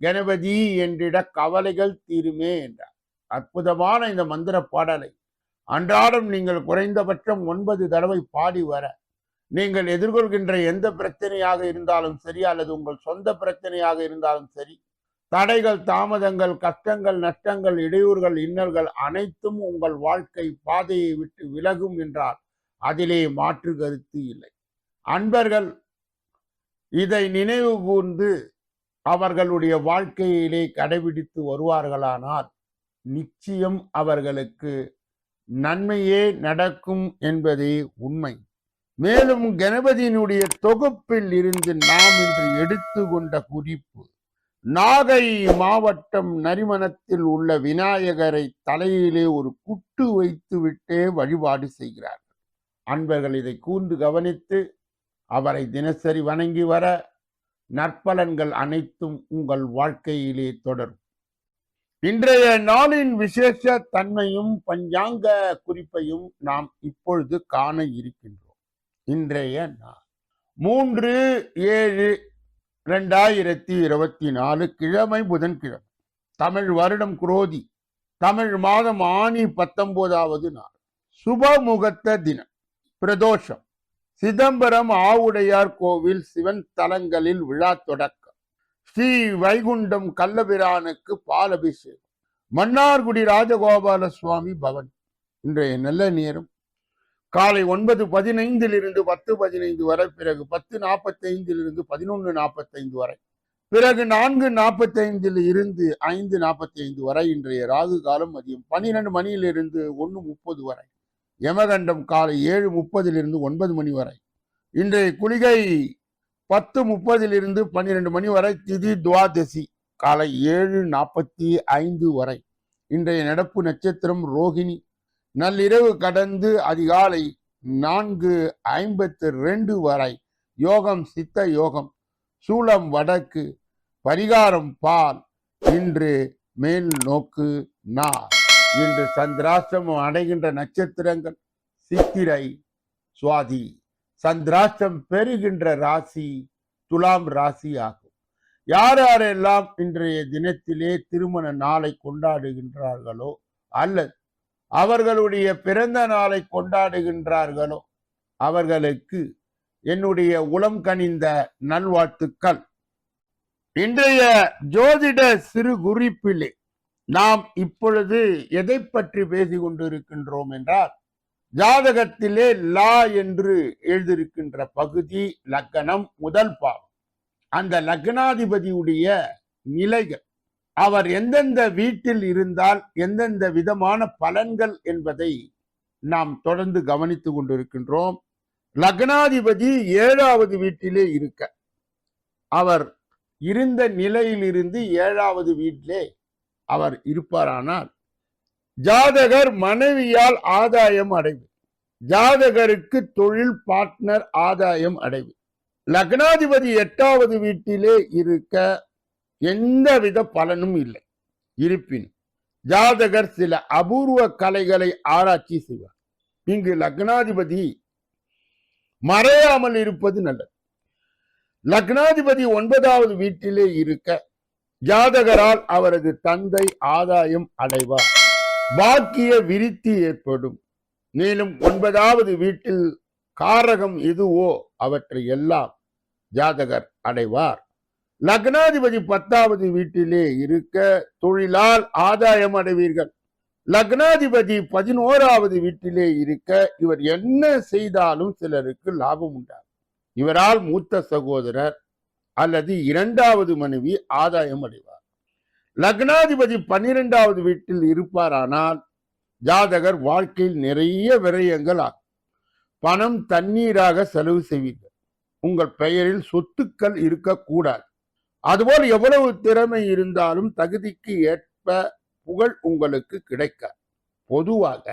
கணபதி என்றிட கவலைகள் தீருமே என்றார். அற்புதமான இந்த மந்திர பாடலை. அன்றாடம் நீங்கள் குறைந்தபட்சம் ஒன்பது தடவை பாடி வர நீங்கள் எதிர்கொள்கின்ற எந்த பிரச்சனையாக இருந்தாலும் சரி அல்லது உங்கள் சொந்த பிரச்சனையாக இருந்தாலும் சரி தடைகள் தாமதங்கள் கஷ்டங்கள் நஷ்டங்கள் இடையூறுகள் இன்னல்கள் அனைத்தும் உங்கள் வாழ்க்கை பாதையை விட்டு விலகும் என்றால் அதிலே மாற்று கருத்து இல்லை. அன்பர்கள் இதை நினைவு கூர்ந்து அவர்களுடைய வாழ்க்கையிலே கடைபிடித்து வருவார்களானால் நிச்சயம் அவர்களுக்கு நன்மையே நடக்கும் என்பதே உண்மை. மேலும் கணபதியினுடைய தொகுப்பில் இருந்து நாம் இன்று எடுத்துக்கொண்ட குறிப்பு நாகை மாவட்டம் நரிமணத்தில் உள்ள விநாயகரை தலையிலே ஒரு குட்டு வைத்துவிட்டே வழிபாடு செய்கிறார்கள். அன்பர்கள் இதை கூர்ந்து கவனித்து அவரை தினசரி வணங்கி வர நற்பலன்கள் அனைத்தும் உங்கள் வாழ்க்கையிலே தொடரும். இன்றைய நாளின் விசேஷ தன்மையும் பஞ்சாங்க குறிப்பையும் நாம் இப்பொழுது காண இருக்கின்றோம். இன்றைய நாள். மூன்று ஏழு ரெண்டாயிரத்தி இருபத்தி நாலு கிழமை புதன்கிழமை. தமிழ் வருடம் குரோதி. தமிழ் மாதம் ஆணி பத்தொன்பதாவது நாள். சுபமுகத்த தினம். பிரதோஷம். சிதம்பரம் ஆவுடையார் கோவில் சிவன் தலங்களில் விழா தொடக்கம். ஸ்ரீ வைகுண்டம் கள்ளபிரானுக்கு பாலபிஷேகம். மன்னார்குடி ராஜகோபால சுவாமி பவன். இன்றைய நல்ல நேரம். காலை ஒன்பது பதினைந்திலிருந்து பத்து பதினைந்து வரை பிறகு பத்து நாற்பத்தைந்திலிருந்து பதினொன்று நாற்பத்தைந்து வரை பிறகு நான்கு நாற்பத்தைந்தில் இருந்து ஐந்து நாற்பத்தி ஐந்து வரை இன்றைய ராகு காலம் மதியம் பன்னிரண்டு மணியிலிருந்து ஒன்று முப்பது வரை. யமகண்டம் காலை ஏழு முப்பதிலிருந்து ஒன்பது மணி வரை. இன்றைய குளிகை பத்து முப்பதிலிருந்து பன்னிரெண்டு மணி வரை திதி துவாதசி காலை ஏழு நாற்பத்தி ஐந்து வரை. இன்றைய நடப்பு நட்சத்திரம் ரோகிணி. நள்ளிரவு கடந்து அதிகாலை நான்கு ஐம்பத்து ரெண்டு வரை. யோகம் சித்த யோகம் சூளம் வடக்கு பரிகாரம் பால் இன்று மேல் நோக்கு நார் இன்று சந்திராஷ்டிரமம் அடைகின்ற நட்சத்திரங்கள் சித்திரை சுவாதி. சந்திராஷ்டிரம் பெறுகின்ற ராசி துலாம் ராசி ஆகும். யார் யாரெல்லாம் இன்றைய தினத்திலே திருமண நாளை கொண்டாடுகின்றார்களோ அல்லது அவர்களுடைய பிறந்த நாளை கொண்டாடுகின்றார்களோ அவர்களுக்கு என்னுடைய உளம் கனிந்த நல்வாழ்த்துக்கள். இன்றைய ஜோதிட சிறு குறிப்பிலே நாம் இப்பொழுது எதை பற்றி பேசிக் கொண்டிருக்கின்றோம் என்றால் ஜாதகத்திலே லா என்று எழுதியிருக்கின்ற பகுதி லக்கணம் முதல் பாவம். அந்த லக்னாதிபதியுடைய நிலைகள் அவர் எந்தெந்த வீட்டில் இருந்தால் எந்தெந்த விதமான பலன்கள் என்பதை நாம் தொடர்ந்து கவனித்து கொண்டிருக்கின்றோம். லக்னாதிபதி ஏழாவது வீட்டிலே இருக்க அவர் இருந்த நிலையிலிருந்து ஏழாவது வீட்டிலே அவர் இருப்பாரானால் ஜாதகர் மனைவியால் ஆதாயம் அடைவு. ஜாதகருக்கு தொழில் பார்ட்னர் ஆதாயம் அடைவு. லக்னாதிபதி எட்டாவது வீட்டிலே இருக்க எந்தவித பலனும் இல்லை. இருப்பினும் ஜாதகர் சில அபூர்வ கலைகளை ஆராய்ச்சி செய்வார். இங்கு லக்னாதிபதி மறையாமல் இருப்பது நல்லது. லக்னாதிபதி ஒன்பதாவது வீட்டிலே இருக்க ஜாதகரால் அவரது தந்தை ஆதாயம் அடைவார். பாக்கிய விருத்தி ஏற்படும். மேலும் ஒன்பதாவது வீட்டில் காரகம் எதுவோ அவற்றை எல்லாம் ஜாதகர் அடைவார். லக்னாதிபதி பத்தாவது வீட்டிலே இருக்க தொழிலால் ஆதாயம் அடைவீர்கள். லக்னாதிபதி பதினோராவது வீட்டிலே இருக்க இவர் என்ன செய்தாலும் சிலருக்கு லாபம் உண்டாகும். இவரால் மூத்த சகோதரர் அல்லது இரண்டாவது மனைவி ஆதாயம் அடைவார். லக்னாதிபதி பன்னிரெண்டாவது வீட்டில் இருப்பாரானால் ஜாதகர் வாழ்க்கையில் நிறைய விரயங்கள் ஆகும். பணம் தண்ணீராக செலவு செய்வீர்கள். உங்கள் பெயரில் சொத்துக்கள் இருக்கக்கூடாது. அதுபோல் எவ்வளவு திறமை இருந்தாலும் தகுதிக்கு ஏற்ப புகழ் உங்களுக்கு கிடைக்க பொதுவாக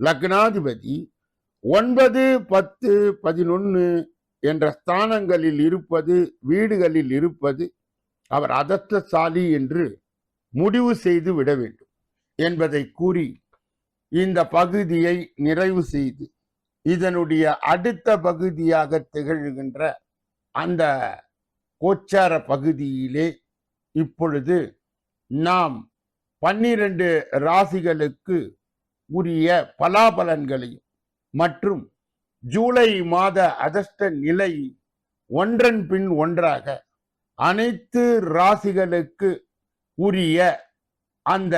லக்னாதிபதி ஒன்பது பத்து பதினொன்று என்ற ஸ்தானங்களில் இருப்பது வீடுகளில் இருப்பது அவர் அதர்ஷ்டசாலி என்று முடிவு செய்து விட வேண்டும் என்பதை கூறி இந்த பகுதியை நிறைவு செய்து இதனுடைய அடுத்த பகுதியாக திகழ்கின்ற அந்த கோச்சார பகுதியிலே இப்பொழுது நாம் பன்னிரண்டு ராசிகளுக்கு உரிய பலாபலன்களையும் மற்றும் ஜூலை மாத அதிர்ஷ்ட நிலை ஒன்றன் பின் ஒன்றாக அனைத்து ராசிகளுக்கு உரிய அந்த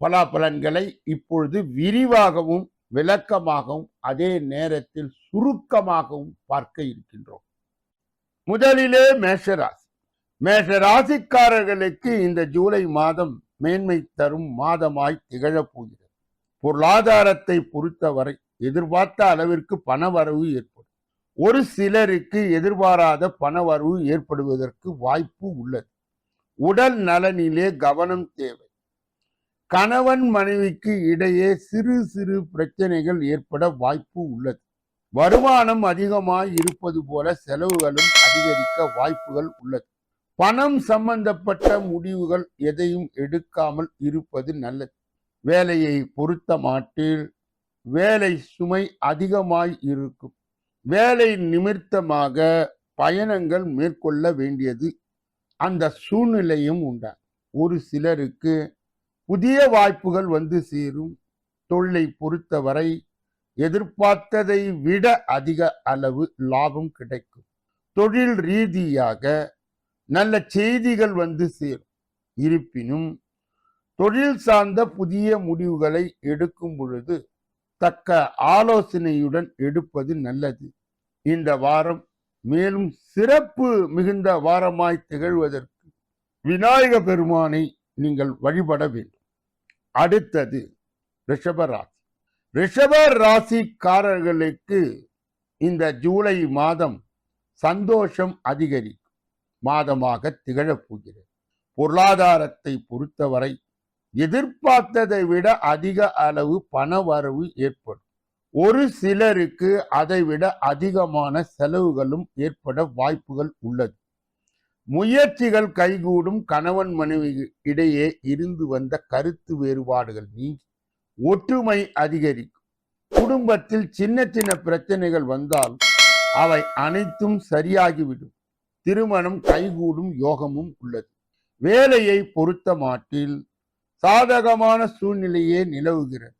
பலாபலன்களை இப்பொழுது விரிவாகவும் விளக்கமாகவும் அதே நேரத்தில் சுருக்கமாகவும் பார்க்க இருக்கின்றோம். முதலிலே மேஷராசி. மேஷராசிக்காரர்களுக்கு இந்த ஜூலை மாதம் மேன்மை தரும் மாதமாய் திகழப் போகிறது. பொருளாதாரத்தை பொறுத்தவரை எதிர்பார்த்த அளவிற்கு பண வரவு ஏற்படும். ஒரு சிலருக்கு எதிர்பாராத பண வரவு ஏற்படுவதற்கு வாய்ப்பு உள்ளது. உடல் நலனிலே கவனம் தேவை. கணவன் மனைவிக்கு இடையே சிறு சிறு பிரச்சனைகள் ஏற்பட வாய்ப்பு உள்ளது. வருமானம் அதிகமாய் இருப்பது போல செலவுகளும் அதிகரிக்க வாய்ப்புகள் உள்ளது. பணம் சம்பந்தப்பட்ட முடிவுகள் எதையும் எடுக்காமல் இருப்பது நல்லது. வேலையை பொருத்த மாட்டில் வேலை சுமை அதிகமாய் இருக்கும். வேலை நிமித்தமாக பயணங்கள் மேற்கொள்ள வேண்டியது அந்த சூழ்நிலையும் உண்டா? ஒரு சிலருக்கு புதிய வாய்ப்புகள் வந்து சேரும். தொழிலை பொறுத்தவரை எதிர்பார்த்ததை விட அதிக அளவு லாபம் கிடைக்கும். தொழில் ரீதியாக நல்ல செய்திகள் வந்து சேரும். இருப்பினும் தொழில் சார்ந்த புதிய முடிவுகளை எடுக்கும் பொழுது தக்க ஆலோசனையுடன் எடுப்பது நல்லது. இந்த வாரம் மேலும் சிறப்பு மிகுந்த வாரமாய் திகழ்வதற்கு விநாயக பெருமானை நீங்கள் வழிபட வேண்டும். அடுத்தது ரிஷபராசி ரிஷப ராசிக்காரர்களுக்கு இந்த ஜூலை மாதம் சந்தோஷம் அதிகரிக்கும். மாதமாக திகழப் போகிறது. பொருளாதாரத்தை பொறுத்தவரை எதிர்பார்த்ததை விட அதிக அளவு பண வரவு ஏற்படும். ஒரு சிலருக்கு அதை விட அதிகமான செலவுகளும் ஏற்பட வாய்ப்புகள் உள்ளது. முயற்சிகள் கைகூடும் கணவன் மனைவி இடையே இருந்து வந்த கருத்து வேறுபாடுகள் நீங்கி ஒற்றுமை அதிகரிக்கும். குடும்பத்தில் சின்ன சின்ன பிரச்சனைகள் வந்தால் அவை அனைத்தும் சரியாகிவிடும். திருமணம் கைகூடும் யோகமும் உள்ளது. வேலையை பொறுத்த மாட்டில் சாதகமான சூழ்நிலையே நிலவுகிறது.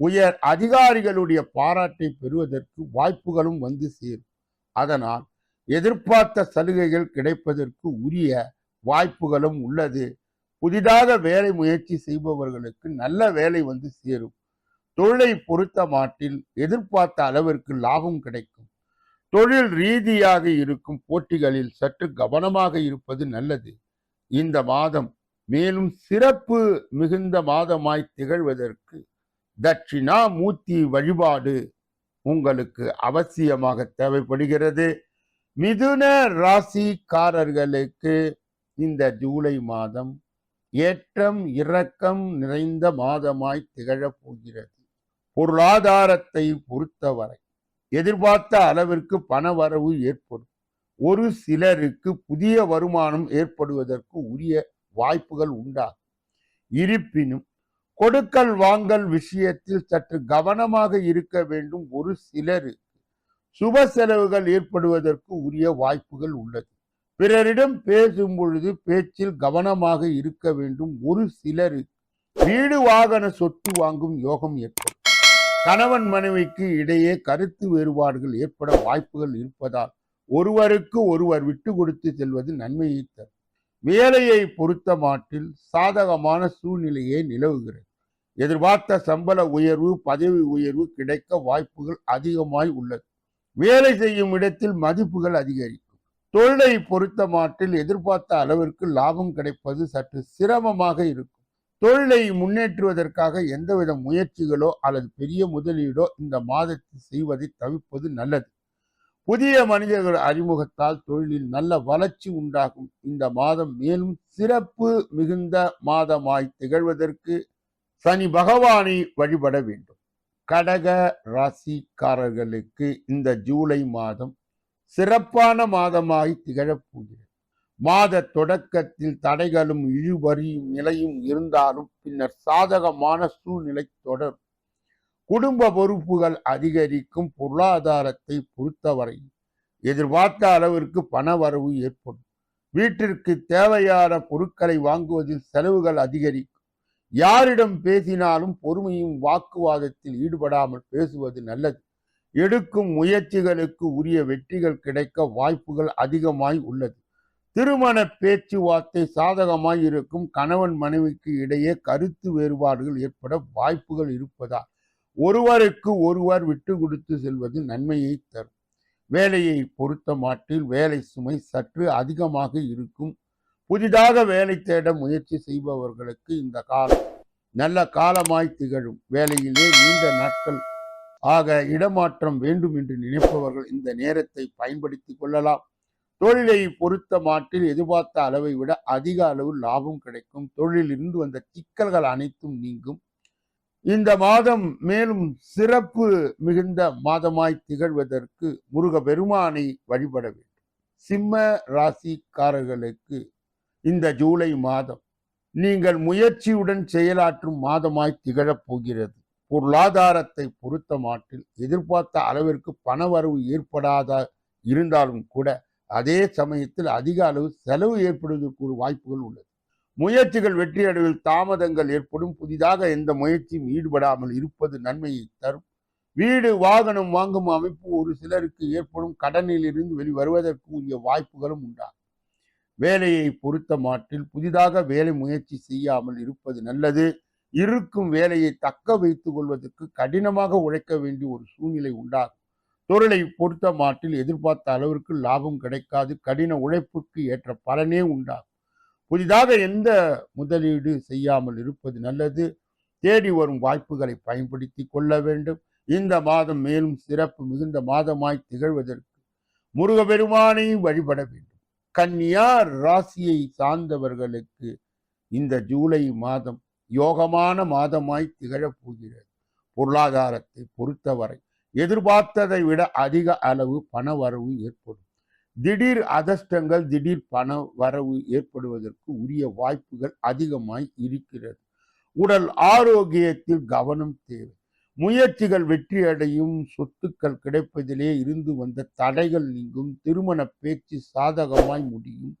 உயர் அதிகாரிகளுடைய பாராட்டை பெறுவதற்கு வாய்ப்புகளும் வந்து சேரும். அதனால் எதிர்பார்த்த சலுகைகள் கிடைப்பதற்கு உரிய வாய்ப்புகளும் உள்ளது. புதிதாக வேலை முயற்சி செய்பவர்களுக்கு நல்ல வேலை வந்து சேரும். தொழிலை பொறுத்த மாட்டில் எதிர்பார்த்த அளவிற்கு லாபம் கிடைக்கும். தொழில் ரீதியாக இருக்கும் போட்டிகளில் சற்று கவனமாக இருப்பது நல்லது. இந்த மாதம் மேலும் சிறப்பு மிகுந்த மாதமாய் திகழ்வதற்கு தட்சிணாமூர்த்தி வழிபாடு உங்களுக்கு அவசியமாக தேவைப்படுகிறது. மிதுன ராசிக்காரர்களுக்கு இந்த ஜூலை மாதம் ஏற்றம் இரக்கம் நிறைந்த மாதமாய் திகழப் போகிறது. பொருளாதாரத்தை பொறுத்தவரை எதிர்பார்த்த அளவிற்கு பண வரவு ஏற்படும். ஒரு சிலருக்கு புதிய வருமானம் ஏற்படுவதற்கு உரிய வாய்ப்புகள் உண்டாகும் இருப்பினும் கொடுக்கல் வாங்கல் விஷயத்தில் சற்று கவனமாக இருக்க வேண்டும் ஒரு சிலருக்கு. சுப செலவுகள் ஏற்படுவதற்கு உரிய வாய்ப்புகள் உள்ளது. பிறரிடம் பேசும் பொழுது பேச்சில் கவனமாக இருக்க வேண்டும் ஒரு சிலருக்கு. வீடு வாகன சொத்து வாங்கும் யோகம் ஏற்படும். கணவன் மனைவிக்கு இடையே கருத்து வேறுபாடுகள் ஏற்பட வாய்ப்புகள் இருப்பதால் ஒருவருக்கு ஒருவர் விட்டு கொடுத்து செல்வது நன்மையை தரும். வேலையை பொறுத்த மாட்டில் சாதகமான சூழ்நிலையே நிலவுகிறது. எதிர்பார்த்த சம்பள உயர்வு பதவி உயர்வு கிடைக்க வாய்ப்புகள் அதிகமாய் உள்ளது. வேலை செய்யும் இடத்தில் மதிப்புகள் அதிகரிக்கும். தொழிலை பொறுத்த மாட்டில் எதிர்பார்த்த அளவிற்கு லாபம் கிடைப்பது சற்று சிரமமாக இருக்கும். தொழிலை முன்னேற்றுவதற்காக எந்தவித முயற்சிகளோ அல்லது பெரிய முதலீடோ இந்த மாதத்தில் செய்வதை தவிர்ப்பது நல்லது. புதிய மனிதர்கள் அறிமுகத்தால் தொழிலில் நல்ல வளர்ச்சி உண்டாகும். இந்த மாதம் மேலும் சிறப்பு மிகுந்த மாதமாய் திகழ்வதற்கு சனி பகவானை வழிபட வேண்டும். கடக ராசிக்காரர்களுக்கு இந்த ஜூலை மாதம் சிறப்பான மாதமாய் திகழப்போகிறது மாத தொடக்கத்தில் தடைகளும் இழுபறியும் நிலையும் இருந்தாலும் பின்னர் சாதகமான சூழ்நிலை தொடரும். குடும்ப பொறுப்புகள் அதிகரிக்கும் பொருளாதாரத்தை பொறுத்தவரை எதிர்பார்த்த அளவிற்கு பண வரவு ஏற்படும். வீட்டிற்கு தேவையான பொருட்களை வாங்குவதில் செலவுகள் அதிகரிக்கும். யாரிடம் பேசினாலும் பொறுமையும் வாக்குவாதத்தில் ஈடுபடாமல் பேசுவது நல்லது. எடுக்கும் முயற்சிகளுக்கு உரிய வெற்றிகள் கிடைக்க வாய்ப்புகள் அதிகமாய் உள்ளது. திருமண பேச்சுவார்த்தை சாதகமாய் இருக்கும் கணவன் மனைவிக்கு இடையே கருத்து வேறுபாடுகள் ஏற்பட வாய்ப்புகள் இருப்பதால் ஒருவருக்கு ஒருவர் விட்டு கொடுத்து செல்வது நன்மையை தரும். வேலையை பொறுத்த மாட்டில் வேலை சுமை சற்று அதிகமாக இருக்கும். புதிதாக வேலை தேட முயற்சி செய்பவர்களுக்கு இந்த காலம் நல்ல காலமாய் திகழும். வேலையிலே நீண்ட நாட்கள் ஆக இடமாற்றம் வேண்டும் என்று நினைப்பவர்கள் இந்த நேரத்தை பயன்படுத்தி கொள்ளலாம். தொழிலை பொறுத்த மாட்டில் எதிர்பார்த்த அளவை விட அதிக அளவு லாபம் கிடைக்கும். தொழிலில் இருந்து வந்த சிக்கல்கள் அனைத்தும் நீங்கும். இந்த மாதம் மேலும் சிறப்பு மிகுந்த மாதமாய் திகழ்வதற்கு முருக பெருமானை வழிபட வேண்டும். சிம்ம ராசிக்காரர்களுக்கு இந்த ஜூலை மாதம் நீங்கள் முயற்சியுடன் செயலாற்றும் மாதமாய் திகழப் போகிறது. பொருளாதாரத்தை பொறுத்த மாட்டில் எதிர்பார்த்த அளவிற்கு பணவரவு ஏற்படாத இருந்தாலும் கூட அதே சமயத்தில் அதிக அளவு செலவு ஏற்படுவதற்கு ஒரு வாய்ப்புகள் உள்ளது. முயற்சிகள் வெற்றியடைவில் தாமதங்கள் ஏற்படும். புதிதாக எந்த முயற்சியும் ஈடுபடாமல் இருப்பது நன்மையை தரும். வீடு வாகனம் வாங்கும் அமைப்பு ஒரு சிலருக்கு ஏற்படும். கடனில் இருந்து வெளிவருவதற்கு உரிய வாய்ப்புகளும் உண்டாகும் வேலையை பொறுத்த மாட்டில் புதிதாக வேலை முயற்சி செய்யாமல் இருப்பது நல்லது. இருக்கும் வேலையை தக்க வைத்துக் கொள்வதற்கு கடினமாக உழைக்க வேண்டிய ஒரு சூழ்நிலை உண்டாகும். தொழிலை பொறுத்த மாட்டில் எதிர்பார்த்த அளவிற்கு லாபம் கிடைக்காது. கடின உழைப்புக்கு ஏற்ற பலனே உண்டாகும். புதிதாக எந்த முதலீடு செய்யாமல் இருப்பது நல்லது. தேடி வரும் வாய்ப்புகளை பயன்படுத்தி கொள்ள வேண்டும். இந்த மாதம் மேலும் சிறப்பு மிகுந்த மாதமாய் திகழ்வதற்கு முருகபெருமானை வழிபட வேண்டும். கன்னியா ராசியை சார்ந்தவர்களுக்கு இந்த ஜூலை மாதம் யோகமான மாதமாய் திகழப் போகிறது. பொருளாதாரத்தை பொறுத்தவரை எதிர்பார்த்ததை விட அதிக அளவு பண வரவு ஏற்படும். திடீர் அதஷ்டங்கள் திடீர் பண வரவு ஏற்படுவதற்கு உரிய வாய்ப்புகள் அதிகமாய் இருக்கிறது. உடல் ஆரோக்கியத்தில் கவனம் தேவை. முயற்சிகள் வெற்றியடையும் சொத்துக்கள் கிடைப்பதிலே இருந்து வந்த தடைகள் நீங்கும். திருமண பேச்சு சாதகமாய் முடியும்.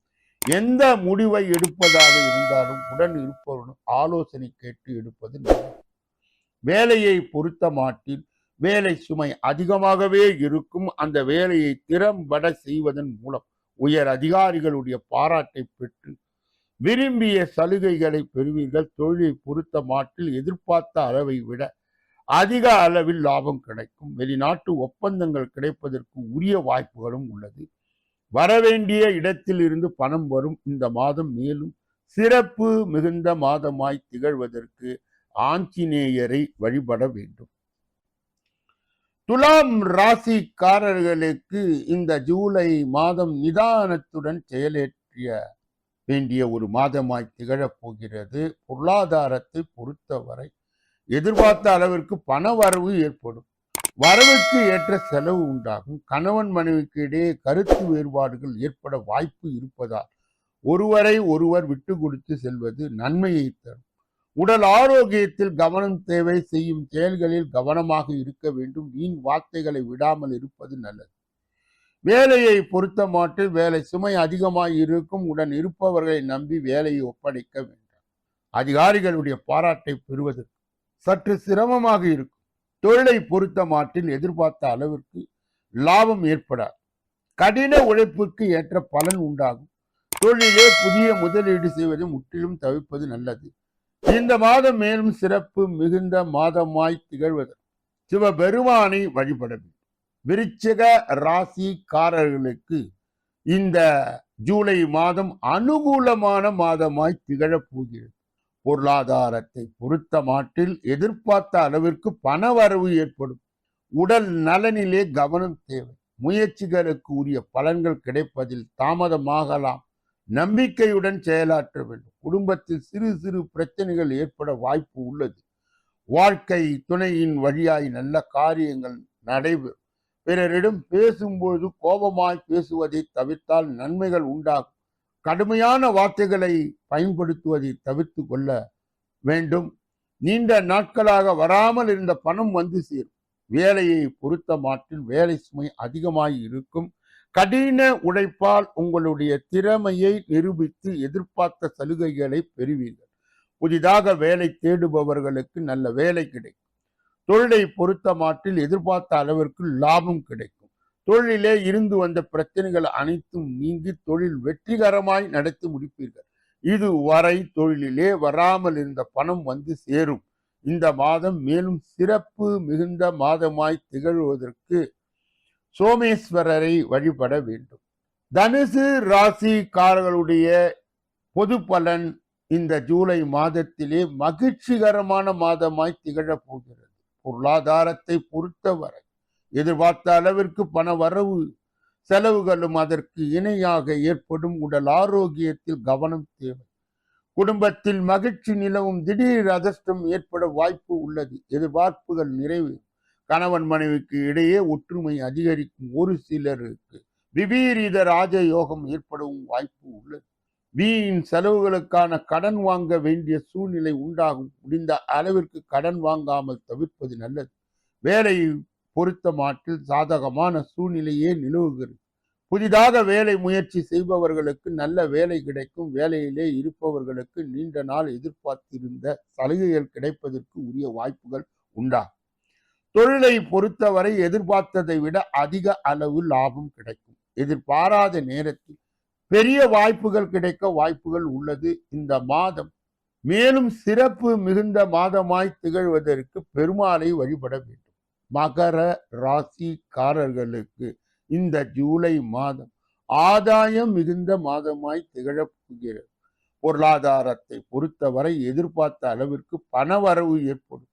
எந்த முடிவை எடுப்பதாக இருந்தாலும் உடன் இருப்பவருடன் ஆலோசனை கேட்டு எடுப்பது நல்லது. வேலையை பொறுத்த மாட்டில் வேலை சுமை அதிகமாகவே இருக்கும். அந்த வேலையை திறம்பட செய்வதன் மூலம் உயர் அதிகாரிகளுடைய பாராட்டை பெற்று விரும்பிய சலுகைகளை பெறுவீர்கள். தொழிலை பொறுத்த மாட்டில் எதிர்பார்த்த அளவை விட அதிக அளவில் லாபம் கிடைக்கும். வெளிநாட்டு ஒப்பந்தங்கள் கிடைப்பதற்கு உரிய வாய்ப்புகளும் உள்ளது. வரவேண்டிய இடத்தில் இருந்து பணம் வரும். இந்த மாதம் மேலும் சிறப்பு மிகுந்த மாதமாய் திகழ்வதற்கு ஆஞ்சநேயரை வழிபட வேண்டும். துலாம் ராசிக்காரர்களுக்கு இந்த ஜூலை மாதம் நிதானத்துடன் செயலேற்றிய வேண்டிய ஒரு மாதமாய் திகழப் போகிறது பொருளாதாரத்தை பொறுத்தவரை எதிர்பார்த்த அளவிற்கு பண வரவு ஏற்படும். வரவுக்கு ஏற்ற செலவு உண்டாகும். கணவன் மனைவிக்கு இடையே கருத்து வேறுபாடுகள் ஏற்பட வாய்ப்பு இருப்பதால் ஒருவரை ஒருவர் விட்டு கொடுத்து செல்வது நன்மையை தரும். உடல் ஆரோக்கியத்தில் கவனம் தேவை செய்யும் செயல்களில் கவனமாக இருக்க வேண்டும். வீண் வார்த்தைகளை விடாமல் இருப்பது நல்லது. வேலையை பொருத்த மாட்டில் வேலை சுமை அதிகமாக இருக்கும். உடன் இருப்பவர்களை நம்பி வேலையை ஒப்படைக்க வேண்டாம். அதிகாரிகளுடைய பாராட்டை பெறுவதற்கு சற்று சிரமமாக இருக்கும். தொழிலை பொருத்த மாட்டில் எதிர்பார்த்த அளவிற்கு லாபம் ஏற்படாது. கடின உழைப்புக்கு ஏற்ற பலன் உண்டாகும். தொழிலே புதிய முதலீடு செய்வதை முற்றிலும் தவிர்ப்பது நல்லது. இந்த மாதம் மேலும் சிறப்பு மிகுந்த மாதமாய் திகழ்வது. சிவபெருமானை வழிபட வேண்டும் விருச்சிக ராசிக்காரர்களுக்கு இந்த ஜூலை மாதம் அனுகூலமான மாதமாய் திகழப் போகிறது. பொருளாதாரத்தை பொறுத்த மாட்டில் எதிர்பார்த்த அளவிற்கு பண வரவு ஏற்படும். உடல் நலனிலே கவனம் தேவை. முயற்சிகளுக்கு உரிய பலன்கள் கிடைப்பதில் தாமதமாகலாம். நம்பிக்கையுடன் செயலாற்ற வேண்டும். குடும்பத்தில் சிறு சிறு பிரச்சனைகள் ஏற்பட வாய்ப்பு உள்ளது. வாழ்க்கை துணையின் வழியாய் நல்ல காரியங்கள் நடைபெறும் பிறரிடம் பேசும்பொழுது கோபமாய் பேசுவதை தவிர்த்தால் நன்மைகள் உண்டாகும். கடுமையான வார்த்தைகளை பயன்படுத்துவதை தவிர்த்து கொள்ள வேண்டும். நீண்ட நாட்களாக வராமல் இருந்த பணம் வந்து சேரும். வேலையை பொறுத்த மாற்றில் வேலை சுமை அதிகமாய் இருக்கும். கடின உழைப்பால் உங்களுடைய திறமையை நிரூபித்து எதிர்பார்த்த சலுகைகளை பெறுவீர்கள். புதிதாக வேலை தேடுபவர்களுக்கு நல்ல வேலை கிடைக்கும். தொழிலை பொறுத்த மாட்டில் எதிர்பார்த்த அளவிற்கு லாபம் கிடைக்கும். தொழிலே இருந்து வந்த பிரச்சனைகள் அனைத்தும் நீங்கி தொழில் வெற்றிகரமாய் நடத்தி முடிப்பீர்கள். இது வரை தொழிலிலே வராமல் இருந்த பணம் வந்து சேரும். இந்த மாதம் மேலும் சிறப்பு மிகுந்த மாதமாய் திகழ்வதற்கு சோமேஸ்வரரை வழிபட வேண்டும். தனுசு ராசிக்காரர்களுடைய பொது பலன் இந்த ஜூலை மாதத்திலே மகிழ்ச்சிகரமான மாதமாய் திகழப் போகிறது. பொருளாதாரத்தை பொறுத்தவரை எதிர்பார்த்த அளவிற்கு பண வரவு செலவுகளும் அதற்கு இணையாக ஏற்படும். உடல் ஆரோக்கியத்தில் கவனம் தேவை. குடும்பத்தில் மகிழ்ச்சி நிலவும் திடீர் அதிர்ஷ்டம் ஏற்பட வாய்ப்பு உள்ளது. எதிர்பார்ப்புகள் நிறைவேறும். கணவன் மனைவிக்கு இடையே ஒற்றுமை அதிகரிக்கும் ஒரு சிலருக்கு விபரீத ராஜயோகம் ஏற்படவும் வாய்ப்பு உள்ளது. வீண் செலவுகளுக்கான கடன் வாங்க வேண்டிய சூழ்நிலை உண்டாகும். முடிந்த அளவிற்கு கடன் வாங்காமல் தவிர்ப்பது நல்லது. வேலையை பொறுத்த மாட்டில் சாதகமான சூழ்நிலையே நிலவுகிறது. புதிதாக வேலை முயற்சி செய்பவர்களுக்கு நல்ல வேலை கிடைக்கும். வேலையிலே இருப்பவர்களுக்கு நீண்ட நாள் எதிர்பார்த்திருந்த சலுகைகள் கிடைப்பதற்கு உரிய வாய்ப்புகள் உண்டாகும் தொழிலை பொறுத்தவரை எதிர்பார்த்ததை விட அதிக அளவு லாபம் கிடைக்கும். எதிர்பாராத நேரத்தில் பெரிய வாய்ப்புகள் கிடைக்க வாய்ப்புகள் உள்ளது. இந்த மாதம் மேலும் சிறப்பு மிகுந்த மாதமாய் திகழ்வதற்கு பெருமாளை வழிபட வேண்டும். மகர ராசிக்காரர்களுக்கு இந்த ஜூலை மாதம் ஆதாயம் மிகுந்த மாதமாய் திகழப்போகிறது பொருளாதாரத்தை பொறுத்தவரை எதிர்பார்த்த அளவிற்கு பணவரவு ஏற்படும்.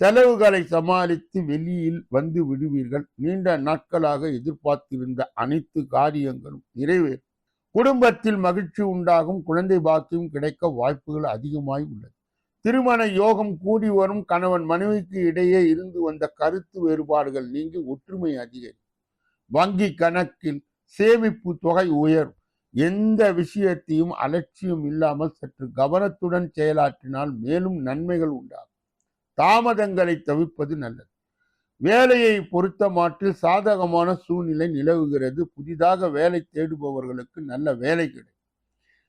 செலவுகளை சமாளித்து வெளியில் வந்து விடுவீர்கள். நீண்ட நாட்களாக எதிர்பார்த்திருந்த அனைத்து காரியங்களும் நிறைவேறும். குடும்பத்தில் மகிழ்ச்சி உண்டாகும். குழந்தை பாக்கியம் கிடைக்க வாய்ப்புகள் அதிகமாய் உள்ளது. திருமண யோகம் கூடி வரும். கணவன் மனைவிக்கு இடையே இருந்து வந்த கருத்து வேறுபாடுகள் நீங்கி ஒற்றுமை அதிகரிக்கும். வங்கி கணக்கில் சேமிப்பு தொகை உயரும். எந்த விஷயத்தையும் அலட்சியம் இல்லாமல் சற்று கவனத்துடன் செயலாற்றினால் மேலும் நன்மைகள் உண்டாகும். தாமதங்களை தவிர்ப்பது நல்லது. வேலையை பொறுத்த மாட்டில் சாதகமான சூழ்நிலை நிலவுகிறது. புதிதாக வேலை தேடுபவர்களுக்கு நல்ல வேலை கிடைக்கும்.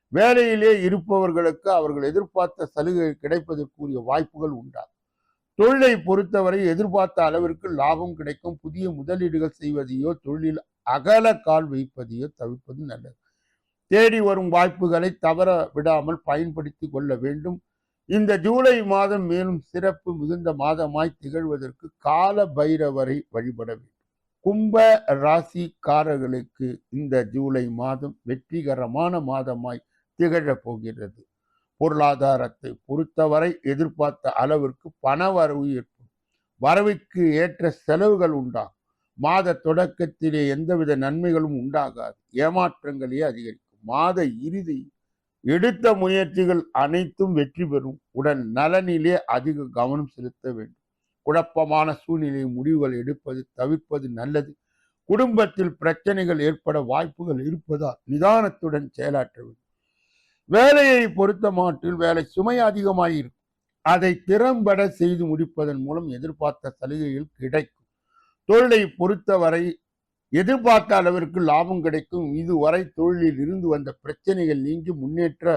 வேலையிலே இருப்பவர்களுக்கு அவர்கள் எதிர்பார்த்த சலுகை கிடைப்பதற்குரிய வாய்ப்புகள் உண்டாகும். தொழிலை பொறுத்தவரை எதிர்பார்த்த அளவிற்கு லாபம் கிடைக்கும். புதிய முதலீடுகள் செய்வதையோ தொழிலில் அகல கால் வைப்பதையோ தவிர்ப்பது நல்லது. தேடி வரும் வாய்ப்புகளை தவற விடாமல் பயன்படுத்தி கொள்ள வேண்டும். இந்த ஜூலை மாதம் மேலும் சிறப்பு மிகுந்த மாதமாய் திகழ்வதற்கு கால பைரவரை வழிபட வேண்டும். கும்ப ராசிக்காரர்களுக்கு இந்த ஜூலை மாதம் வெற்றிகரமான மாதமாய் திகழப் போகிறது. பொருளாதாரத்தை பொறுத்தவரை எதிர்பார்த்த அளவிற்கு பண வரவு ஏற்படும். வரவுக்கு ஏற்ற செலவுகள் உண்டாகும். மாத தொடக்கத்திலே எந்தவித நன்மைகளும் உண்டாகாது. ஏமாற்றங்களே அதிகரிக்கும். மாத இறுதி எடுத்த முயற்சிகள் அனைத்தும் வெற்றி பெறும். உடன் நலனிலே அதிக கவனம் செலுத்த வேண்டும். குழப்பமான சூழ்நிலை முடிவுகள் எடுப்பது தவிர்ப்பது நல்லது. குடும்பத்தில் பிரச்சனைகள் ஏற்பட வாய்ப்புகள் இருப்பதால் நிதானத்துடன் செயலாற்ற வேண்டும். வேலையை பொறுத்த மாட்டில் வேலை சுமை அதிகமாயிருக்கும் அதை திறம்பட செய்து முடிப்பதன் மூலம் எதிர்பார்த்த சலுகைகள் கிடைக்கும். தொழிலை பொறுத்தவரை எதிர்பார்த்த அளவிற்கு லாபம் கிடைக்கும். இதுவரை தொழிலில் இருந்து வந்த பிரச்சனைகள் நீங்கி முன்னேற்ற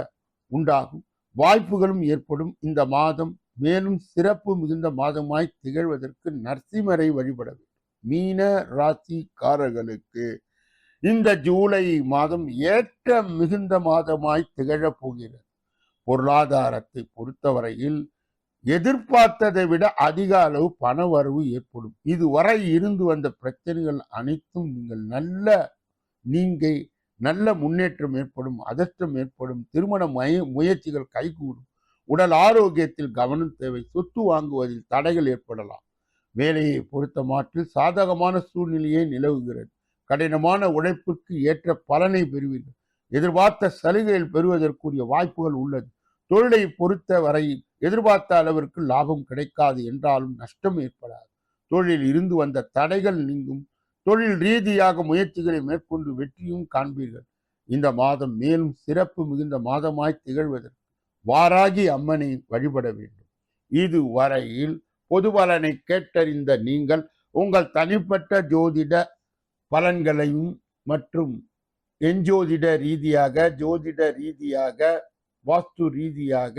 உண்டாகும். வாய்ப்புகளும் ஏற்படும். இந்த மாதம் மேலும் சிறப்பு மிகுந்த மாதமாய் திகழ்வதற்கு நரசிம்மரை வழிபட வேண்டும். மீன ராசிக்காரர்களுக்கு இந்த ஜூலை மாதம் ஏற்ற மிகுந்த மாதமாய் திகழப் போகிறது. பொருளாதாரத்தை பொறுத்தவரையில் எதிர்பார்த்ததை விட அதிக அளவு பண வரவு ஏற்படும். இதுவரை இருந்து வந்த பிரச்சனைகள் அனைத்தும் நீங்கள் நல்ல நீங்கை நல்ல முன்னேற்றம் ஏற்படும் அதிர்ஷ்டம் ஏற்படும் திருமண மய முயற்சிகள் கைகூடும் உடல் ஆரோக்கியத்தில் கவனம் தேவை சொத்து வாங்குவதில் தடைகள் ஏற்படலாம். வேலையை பொறுத்த மாற்றில் சாதகமான சூழ்நிலையே நிலவுகிறது. கடினமான உழைப்புக்கு ஏற்ற பலனை பெறுவீர்கள். எதிர்பார்த்த சலுகைகள் பெறுவதற்குரிய வாய்ப்புகள் உள்ளது. தொழிலை பொறுத்த வரை எதிர்பார்த்த அளவிற்கு லாபம் கிடைக்காது என்றாலும் நஷ்டம் ஏற்படாது. தொழிலில் இருந்து வந்த தடைகள் நீங்கும். தொழில் ரீதியாக முயற்சிகளை மேற்கொண்டு வெற்றியும் காண்பீர்கள். இந்த மாதம் மேலும் சிறப்பு மிகுந்த மாதமாய் திகழ்வதற்கு வாராகி அம்மனை வழிபட வேண்டும். இது வரையில் பொது பலனை கேட்டறிந்த நீங்கள் உங்கள் தனிப்பட்ட ஜோதிட பலன்களையும் மற்றும் எஞ்சோதிட ரீதியாக ஜோதிட ரீதியாக வாஸ்து ரீதியாக